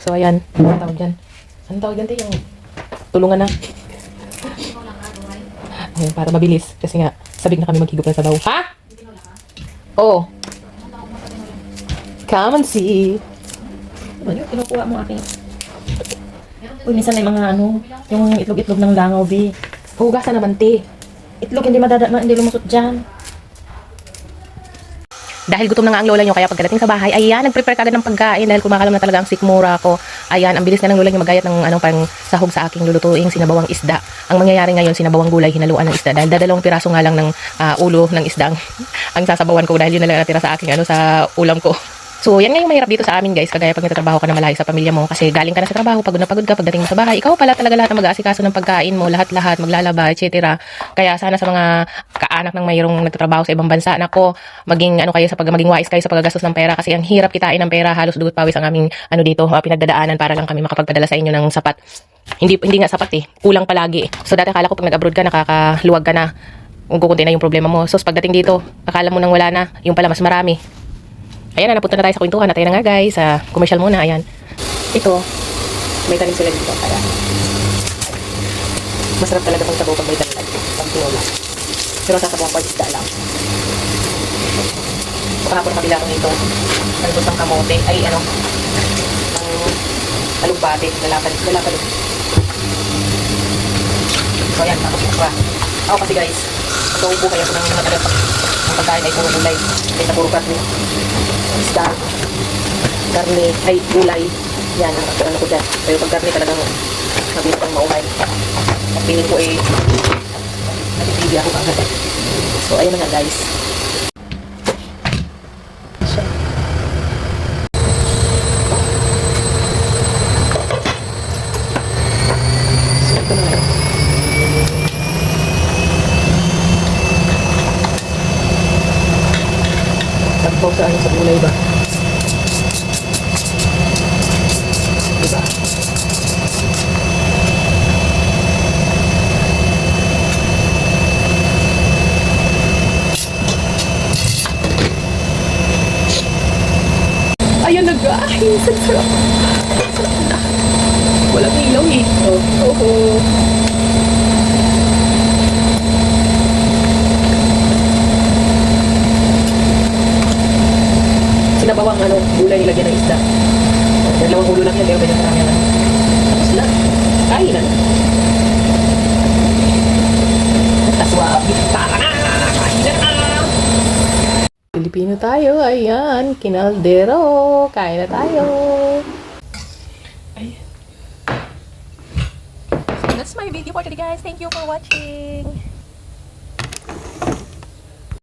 So, ayan. Ano tawag dyan? Ano tawag dyan, te? Yung tulungan na. Ayan, para mabilis. Kasi nga, sabik na kami maghigop ng sabaw. Ha? Oo. Oh. Come and see. Ano, kinukuha mo aking... Uy, minsan may mga ano, yung itlog-itlog ng langaw, bi. Hugasan naman, te. Itlog, hindi madadama, hindi lumusot dyan. Dahil gutom na nga ang lola nyo, kaya pagdating sa bahay, ayan, nag-prepare ka agad ng pagkain dahil kumakalam na talaga ang sikmura ko. Ayan, ang bilis nga ng lola nyo magayat ng anong pang sahog sa aking lulutuing sinabawang isda. Ang mangyayari ngayon, sinabawang gulay, hinaluan ng isda. Dahil dadalawang piraso nga lang ng ah, ulo ng isda ang, ang sasabawan ko dahil yun na lang natira sa aking ano sa ulam ko. So, yan nga yung mahirap dito sa amin, guys. Kagaya pag nagtatrabaho ka na malayo sa pamilya mo. Kasi galing ka na sa trabaho, pagod na pagod ka, pagdating mo sa bahay. Ikaw pala talaga lahat ng mag-aasikaso ng pagkain mo, lahat-lahat, maglalaba, etc. Kaya sana sa mga kaanak ng mayroong nagtatrabaho sa ibang bansa, nako, maging ano kayo sa pag maging wise kayo sa paggastos ng pera kasi ang hirap kitain ng pera, halos dugot pawis ang aming ano dito, uh, pinagdadaanan para lang kami makapagpadala sa inyo ng sapat. Hindi hindi nga sapat eh, kulang palagi. So dati akala ko pag nag-abroad ka, nakakaluwag ka na, kukunti na yung problema mo. So pagdating dito, akala mo nang wala na, yung pala mas marami. Ayan na, napunta na tayo sa kwentuhan. At ayan na nga guys, sa commercial muna, ayan. Ito, may tanim sila dito. Kaya, masarap talaga pang sabaw pag may tanim. Pag tinola. Pero sasabaw ko isda lang. Kahapon kabila ko nito. Nandun ng kamote. Ay, ano, ang alugbate. Lalapad, lalapad. So, ayan, tapos okra. Ako kasi guys, pag-uubo kayo ko ng mga pag ang pagkain ay puro gulay. Kaysa puro karne. Isda. Karne, ay gulay. Yan, ang ano ko dyan. Pero pag karne talagang mabilis ang maumay. At piling ko eh, natitigi ako kagad. So, ayun na nga guys. Siya. So, ito na nga. Tagpaw sa ano ba? Guys! Ang sarap! Sarap na! Walang ilaw eh. Oh, oh, oh. Sinabawang ano, gulay nilagyan ng isda. Dalawang ulo lang yan, pero marami naman. Tapos na. Kain na. Taswa. Tara na! Kain na na! Pilipino tayo, ayan. Kinaldero. Kain na tayo. Ayan. So that's my video for today guys. Thank you for watching.